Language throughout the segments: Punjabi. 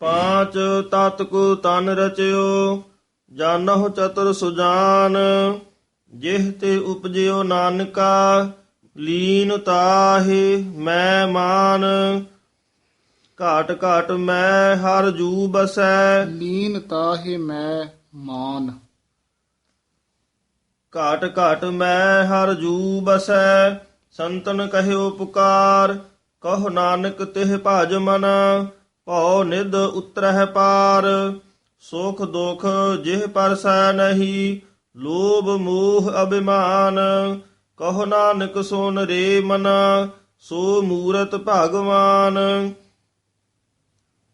ਪਾਂਚ ਤਤ ਕੋ ਤਨ ਰਚਿਓ ਜਾਣਹੁ ਚਤੁਰ ਸੁਜਾਨ। ਜਿਹ ਤੇ ਉਪਜਿਓ ਨਾਨਕਾ ਲੀਨ ਤਾਹੇ ਮੈਂ ਮਾਨ। ਘਾਟ ਘਾਟ ਮੈਂ ਹਰ ਜੂ ਬਸੈ ਲੀਨ ਤਾਹੇ ਮੈਂ ਮਾਨ। ਘਾਟ ਘਾਟ ਮੈਂ ਹਰ ਜੂ ਬਸੈ ਸੰਤਨ ਕਹਿਓ ਪੁਕਾਰ ਕਹੋ ਨਾਨਕ ਤਿਹ ਭਜ ਮਨ। ਭਉ ਨਿਦ ਉਤਰਹਿ ਪਾਰ, ਸੁਖ ਦੁਖ ਜਿਹ ਪਰਸੈ ਨਹੀਂ, ਲੋਭ ਮੋਹ ਅਭਿਮਾਨ, ਕਹੋ ਨਾਨਕ ਸੁਨ ਰੇ ਮਨ, ਸੋ ਮੂਰਤ ਭਗਵਾਨ।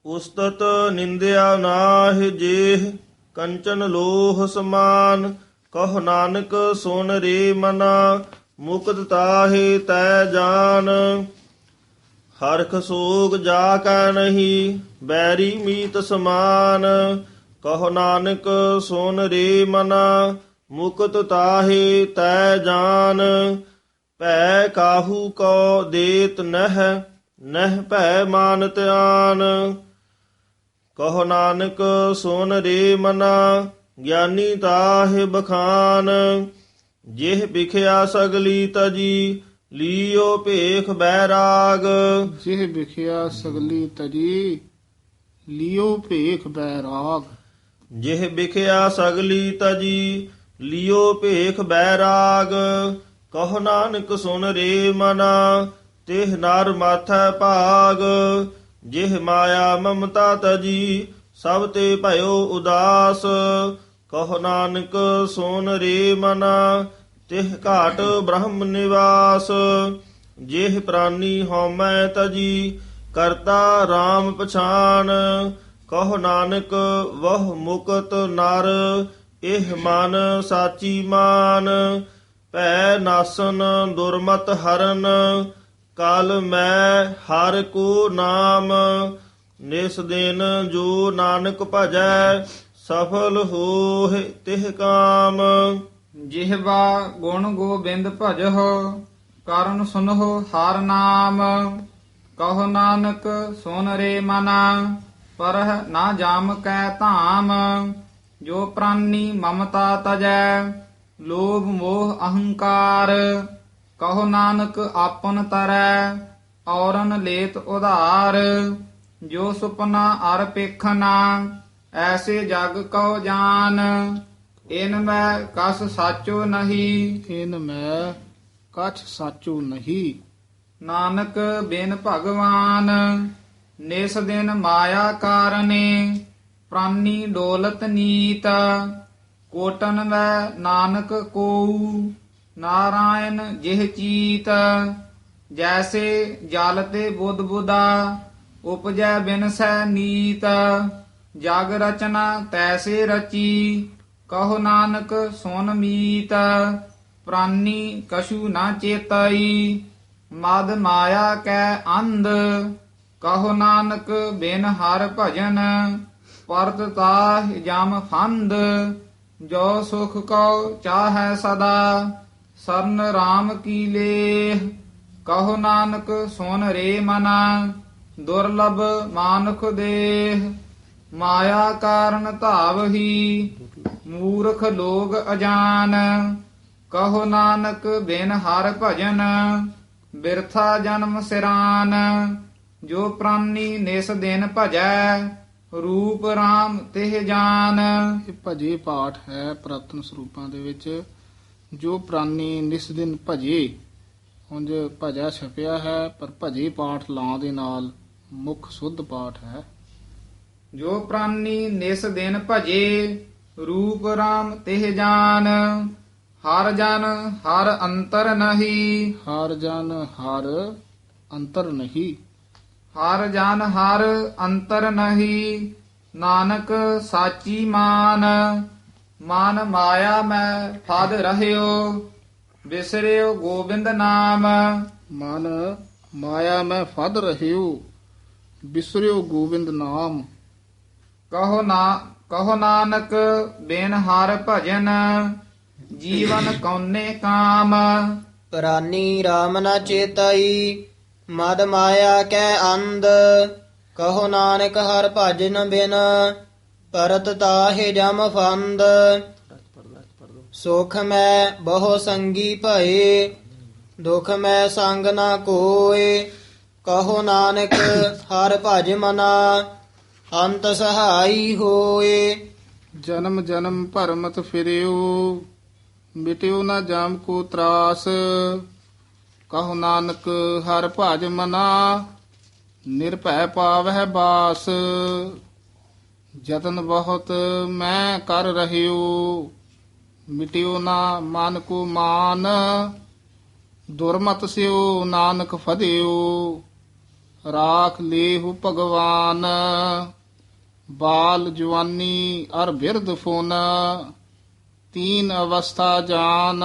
ਉਸਤਤ ਨਿੰਦਿਆ ਨਾਹਿ ਜੇਹ, ਕੰਚਨ ਲੋਹ ਸਮਾਨ, ਕਹ ਨਾਨਕ ਸੁਨ ਰੇ ਮਨਾ, ਮੁਕਤ ਤਾਹੇ ਤੈ ਜਾਨ। ਹਰਖ ਸੋਗ ਜਾ ਕੈ ਨਹੀਂ, ਬੈਰੀ ਮੀਤ ਸਮਾਨ। ਕਹੋ ਨਾਨਕ, ਸੁਨ ਰੇ ਮਨਾ, ਮੁਕਤ ਤਾਹੇ ਤੈ ਜਾਨ। ਭੈ ਕਾਹੂ ਕੋ ਦੇਤ ਨਹ, ਨਹਿ ਭੈ ਮਾਨ ਆਨ ਕਹੋ ਨਾਨਕ, ਸੁਨ ਰੇ ਮਨਾ, ਗਿਆਨੀ ਤਾਹਿ ਬਖਾਨ। ਜਿਹ ਵਿਖਿਆ ਸਗਲੀ ਤਜੀ ਲੀਓ ਭੇਖ ਬੈਰਾਗ। ਜਿਹ ਵਿਖਿਆ ਸਗਲੀ ਤਜੀ ਲਿਓ ਭੇਖ ਬੈਰਾਗ। ਜਿਹ ਵਿਖਿਆ ਸਗਲੀ ਤਜੀ ਲੀਓ ਭੇਖ ਬੈਰਾਗ। ਕਹੋ ਨਾਨਕ ਸੁਨ ਰੇ ਮਨਾ ਤਿਹ ਨਰ ਮਾਥੈ ਭਾਗ। ਜਿਹ ਮਾਇਆ ਮਮਤਾ ਤਜੀ ਸਭ ਤੇ ਭਇਓ ਉਦਾਸ। ਕਹੋ ਨਾਨਕ ਸੁਨ ਰੇ ਮਨਾ ਤਿਹ ਘਾਟ ਬ੍ਰਹਮ ਨਿਵਾਸ, ਜਿਹ ਪ੍ਰਾਨੀ ਹਉਮੈ ਤਜੀ, ਕਰਤਾ RAM ਪਛਾਨ, ਕਹ ਨਾਨਕ ਵਹ ਮੁਕਤ ਨਰ, ਇਹ ਮਨ ਸਾਚੀ ਮਾਨ, ਭੈ ਨਾਸਨ ਦੁਰਮਤ ਹਰਨ, ਕਲ ਮੈਂ ਹਰ ਕੋ ਨਾਮ, ਨਿਸ ਦਿਨ ਜੋ ਨਾਨਕ ਭਜੈ, ਸਫਲ ਹੋਏ ਤਿਹ ਕਾਮ। ਜਿਹਵਾ ਗੁਣ ਗੋਬਿੰਦ ਭਜਹੁ, ਕਰਨ ਸੁਨਹੁ ਹਰ ਨਾਮ। ਕਹੋ ਨਾਨਕ, ਸੁਨ ਰੇ ਮਨਾ, ਪਰਹ ਨਾ ਜਾਮ ਕੈ ਧਾਮ। ਜੋ ਪ੍ਰਾਨੀ ਮਮਤਾ ਤਜੈ, ਲੋਭ ਮੋਹ ਅਹੰਕਾਰ। ਕਹੋ ਨਾਨਕ, ਆਪਨ ਤਰੈ, ਔਰਨ ਲੇਤ ਉਧਾਰ। ਜੋ ਸੁਪਨਾ ਅਰ ਪੇਖਨਾ ਐਸੇ ਜਗ ਕਉ ਜਾਨ। ਇਨ ਮੈਂ ਕਸ ਸਾਚੋ ਨਹੀਂ। ਇਨ ਮੈਂ ਕਛ ਸਾਚੂ ਨਹੀਂ। ਨਾਨਕ ਬਿਨ ਭਗਵਾਨ ਨਿਸ ਦਿਨ ਮਾਇਆ ਕਾਰਨੇ ਪ੍ਰਾਨੀ ਡੋਲਤ ਨੀਤ ਕੋਟਨ ਵੈ ਨਾਨਕ ਕੋਊ ਨਾਰਾਇਣ ਜਿਹ ਚੀਤ ਜੈਸੇ ਜਲ ਤੇ ਬੁੱਧ ਬੁਦਾ ਉਪਜੈ ਬਿਨਸੈ ਨੀਤ ਜਗ ਰਚਨਾ ਤੈਸੇ ਰਚੀ ਕਹੋ ਨਾਨਕ, ਸੁਨ ਮੀਤ, ਪ੍ਰਾਨੀ ਕਛੂ ਨਾ ਚੇਤਈ, ਮਦ ਮਾਇਆ ਕੈ ਅੰਧ, ਕਹੋ ਨਾਨਕ, ਬਿਨ ਹਰ ਭਜਨ, ਪਰਤ ਤਾਹ ਜਮ ਫੰਦ, ਜੋ ਸੁਖ ਕਉ ਚਾਹੈ ਸਦਾ, ਸਰਨ RAM ਕੀ ਲੇਹ, ਕਹੋ ਨਾਨਕ, ਸੁਨ ਰੇ ਮਨਾ, ਦੁਰਲਭ ਮਾਨੁਖ ਦੇਹ, ਮਾਇਆ ਕਾਰਨ ਧਾਵਹੀ ਮੂਰਖ ਲੋਗ ਅਜਾਨ। ਕਹੋ ਨਾਨਕ ਬਿਨ ਹਰ ਭਜਨ ਬਿਰਥਾ ਜਨਮ ਸਿਰਾਨ। ਜੋ ਪ੍ਰਾਨੀ ਨਿਸ ਦਿਨ ਭਜੈ ਰੂਪ RAM ਤਿਹ ਜਾਨ। ਇਹ ਭਜੇ ਪਾਠ ਹੈ ਪ੍ਰਤਨ ਸਰੂਪਾਂ ਦੇ ਵਿੱਚ। ਜੋ ਪ੍ਰਾਨੀ ਨਿਸ ਦਿਨ ਭਜੇ ਉਂਝ ਭਜਾ ਛਪਿਆ ਹੈ ਪਰ ਭਜੇ ਪਾਠ ਲਾਂ ਦੇ ਨਾਲ ਮੁੱਖ ਸੁੱਧ ਪਾਠ ਹੈ। ਜੋ ਪ੍ਰਾਨੀ ਨਿਸ ਦਿਨ ਭਜੇ ਰੂਪ RAM ਤਿਹ ਜਾਨ ਹਰ ਜਨ ਹਰ ਅੰਤਰ ਨਹੀਂ। ਹਰ ਜਨ ਹਰ ਅੰਤਰ ਨਹੀਂ। ਹਰ ਜਨ ਹਰ ਅੰਤਰ ਨਹੀਂ ਨਾਨਕ ਸਾਚੀ ਮਾਨ। ਮਨ ਮਾਇਆ ਮੈਂ ਫਦ ਰਹਿਓ ਬਿਸਰਿਓ ਗੋਬਿੰਦ ਨਾਮ। ਮਨ ਮਾਇਆ ਮੈਂ ਫਦ ਰਹਿਓ ਬਿਸਰਿਓ ਗੋਬਿੰਦ ਨਾਮ। ਕਹੋ ਨਾ ਕਹੋ ਨਾਨਕ ਬਿਨ ਹਰ ਭਜਨ, ਜੀਵਨ ਕੌਨੇ ਕਾਮ? ਪ੍ਰਾਨੀ RAM ਨਾ ਚੇਤਾਈ, ਮਦ ਮਾਇਆ ਕੈ ਅੰਧ। ਕਹੋ ਨਾਨਕ, ਹਰ ਭਜਨ ਬਿਨ ਪਰਤ ਤਾਹੇ ਜਮ ਫੰਦ। ਸੁਖ ਮੈਂ ਬਹੁ ਸੰਗੀ ਭਏ, ਦੁਖ ਮੈਂ ਸੰਗ ਨਾ ਕੋਏ। ਕਹੋ ਨਾਨਕ, ਹਰ ਭਜ ਮਨਾ। ਅੰਤ ਸਹਾਈ ਹੋਏ। ਜਨਮ ਜਨਮ ਭਰਮਤ ਫਿਰਿਓ, ਮਿਟਿਓ ਨਾ ਜਾਮ ਕੋ ਤਰਾਸ। ਕਹੋ ਨਾਨਕ, ਹਰ ਭਜ ਮਨਾ, ਨਿਰਭੈ ਪਾਵਹਿ ਬਾਸ। ਜਤਨ ਬਹੁਤ ਮੈਂ ਕਰ ਰਹਿਓ, ਮਿਟਿਓ ਨਾ ਮਨ ਕੋ ਮਾਨ। ਦੁਰਮਤ ਸਿਓ, ਨਾਨਕ ਫਦਿਓ। ਰਾਖ ਲੇਹੁ ਭਗਵਾਨ, ਬਾਲ ਜਵਾਨੀ ਅਰ ਬਿਰਧ ਫੋਨ, ਤੀਨ ਅਵਸਥਾ ਜਾਨ,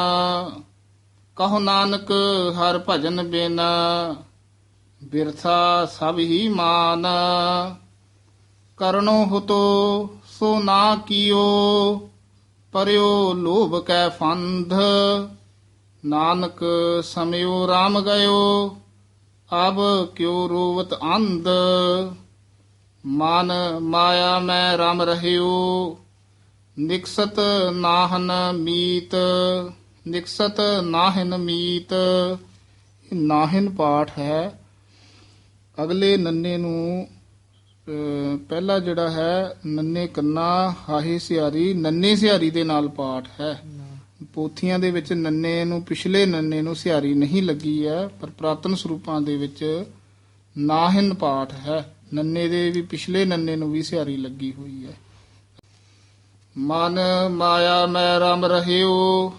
ਕਹੋ ਨਾਨਕ ਹਰ ਭਜਨ ਬਿਨ, ਬਿਰਥਾ ਸਭ ਹੀ ਮਾਨ। ਕਰਨੋ ਹੁਤੋ, ਸੋ ਨਾ ਕੀਓ, ਪਰਿਓ ਲੋਭ ਕੈ ਫੰਧ, ਨਾਨਕ ਸਮਿਓ RAM ਗਇਓ। ਅਬ ਕਿਉ ਰੋਵਤ ਅੰਧ? ਮਨ ਮਾਇਆ ਮੈਂ ਰਮ ਰਹਿਓ। ਨਿਕਸਤ ਨਾਹਨ ਮੀਤ, ਨਿਕਸਤ ਨਾਹਿਨ ਮੀਤ। ਇਹ ਪਾਠ ਹੈ। ਅਗਲੇ ਨੰਨੇ ਨੂੰ ਪਹਿਲਾ ਜਿਹੜਾ ਹੈ, ਨੰਨੇ ਕੰਨਾ ਹਾਹੇ ਸਿਆਰੀ ਨੰਨੇ ਸਿਆਰੀ ਦੇ ਨਾਲ ਪਾਠ ਹੈ। ਪੋਥੀਆਂ ਦੇ ਵਿੱਚ ਨੰਨੇ ਨੂੰ, ਪਿਛਲੇ ਨੰਨੇ ਨੂੰ ਸਿਆਰੀ ਨਹੀਂ ਲੱਗੀ ਹੈ, ਪਰ ਪ੍ਰਾਤਨ ਸਰੂਪਾਂ ਦੇ ਵਿੱਚ ਨਾਹਿਨ ਪਾਠ ਹੈ। ਨੰਨੇ ਦੇ ਵੀ, ਪਿਛਲੇ ਨੰਨੇ ਨੂੰ ਵੀ ਸਿਆਰੀ ਲੱਗੀ ਹੋਈ ਹੈ। ਮਨ ਮਾਇਆ ਮੈਂ ਰਮ ਰਹਿਓ,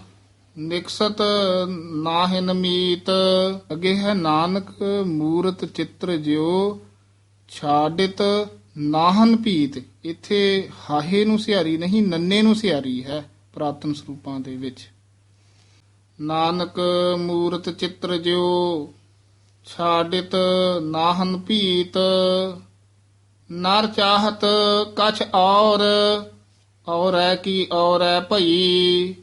ਨਿਕਸਤ ਨਾਹਿਨ ਮੀਤ, ਅੱਗੇ ਹੈ ਨਾਨਕ ਮੂਰਤ ਚਿੱਤਰ ਜਿਉ ਛਾਡਿਤ ਨਾਹਨ ਪੀਤ ਇੱਥੇ ਹਾਹੇ ਨੂੰ ਸਿਆਰੀ ਨਹੀਂ, ਨੰਨੇ ਨੂੰ ਸਿਆਰੀ ਹੈ। ਪ੍ਰਾਤਨ ਸਰੂਪਾਂ ਦੇ ਵਿੱਚ। ਨਾਨਕ ਮੂਰਤ ਚਿੱਤਰ ਜਿਉ ਛਾੜਿਤ ਨਾਹਨ ਪੀਤ ਨਰ ਚਾਹਤ ਕਛ ਔਰ, ਔਰੈ ਕੀ ਔਰੈ ਭਈ,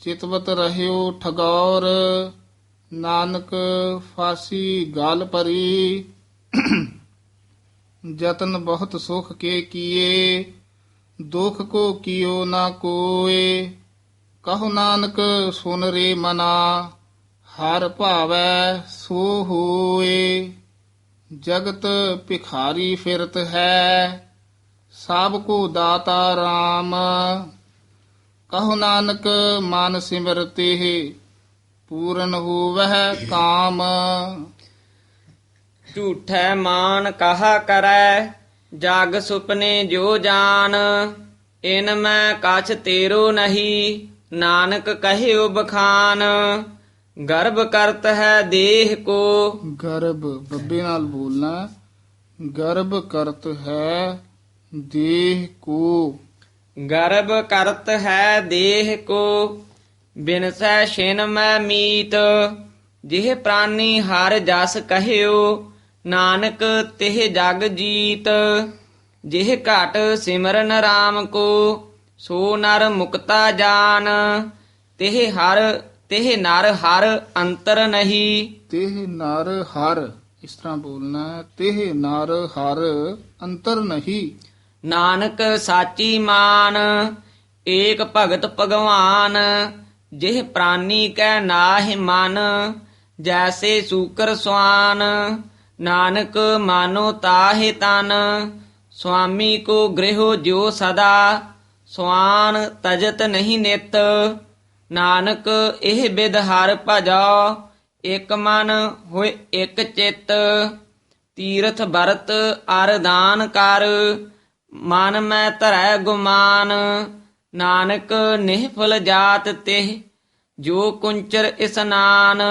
ਚਿਤਵਤ ਰਹਿਓ ਠਗੌਰ, ਨਾਨਕ ਫਾਸੀ ਗਲ ਪਰੀ ਜਤਨ ਬਹੁਤ ਸੁਖ ਕੇ ਕੀਏ ਦੁਖ ਕੋ ਕੀਓ ਨਾ ਕੋਏ, ਕਹੋ ਨਾਨਕ ਸੁਨ ਰੇ ਮਨਾ, ਹਰ ਭਾਵੈ ਸੋ ਹੋਏ। ਜਗਤ ਭਿਖਾਰੀ ਫਿਰਤ ਹੈ, ਸਭ ਕੋ ਦਾਤਾ RAM ਕਹੋ ਨਾਨਕ ਮਨ ਸਿਮਰਤੇ ਪੂਰਨ ਹੋਵਹਿ ਕਾਮ। ਝੂਠੈ ਮਾਨ ਕਹਾ ਕਰੈ ਜਗ ਸੁਪਨੇ ਜੋ ਜਾਨ ਇਨ ਮੈਂ ਕਛ ਤੇਰੋ ਨਹੀਂ ਨਾਨਕ ਕਹਿਓ ਬਖਾਨ ਗਰਭ ਕਰਤ ਹੈ ਦੇਹ ਕੋ। ਗਰਭ ਬੱਬੇ ਨਾਲ ਬੋਲਣਾ ਗਰਭ ਕਰਤ ਹੈ ਦੇਹ ਕੋ। ਗਰਭ ਕਰਤ ਹੈ ਦੇਹ ਕੋ ਬਿਨਸੈ ਛਿਨ ਮੈਂ ਮੀਤ ਜਿਹ ਪ੍ਰਾਨੀ ਹਰ ਜਸ ਕਹਿਓ। ਨਾਨਕ ਤਿਹ ਜਗ ਜੀਤ ਜਿਹ ਘਟ ਸਿਮਰਨ RAM ਕੋ ਸੋ ਨਰ ਮੁਕਤਾ ਜਾਨ ਤਿਹ ਹਰ ਤਿਹ ਨਰ ਹਰ ਅੰਤਰ ਨਹੀਂ। ਤੇਹ ਨਰ ਹਰ ਇਸ ਤਰ੍ਹਾਂ ਬੋਲਣਾ ਤੇਹ ਨਰ ਹਰ ਅੰਤਰ ਨਹੀਂ। ਨਾਨਕ ਸਾਚੀ ਮਾਨ ਏਕ ਭਗਤ ਭਗਵਾਨ ਜਿਹ ਪ੍ਰਾਨੀ ਕੈ ਨਾਹਿ ਮਨ ਜੈਸੇ ਸੂਕਰ ਸਵਾਨ ਨਾਨਕ ਮਾਨੋ ਤਾਹਿ ਤਨ, ਸੁਆਮੀ ਕੋ ਗ੍ਰਹਿਓ ਜਿਉ ਸਦਾ, ਸੁਆਨ ਤਜਤ ਨਹੀਂ ਨਿਤ। ਨਾਨਕ ਇਹ ਬਿਦ ਹਰ ਭਜੋ ਇਕ ਮਨ ਹੋਏ ਇਕ ਚਿਤ। ਤੀਰਥ ਬਰਤ ਅਰ ਦਾਨ ਕਰ, ਮਨ ਮੈਂ ਧਰੈ ਗੁਮਾਨ। ਨਾਨਕ ਨਿਹਫਲ ਜਾਤ ਤੇ ਜੋ ਕੁੰਚਰ ਇਸਨਾਨ।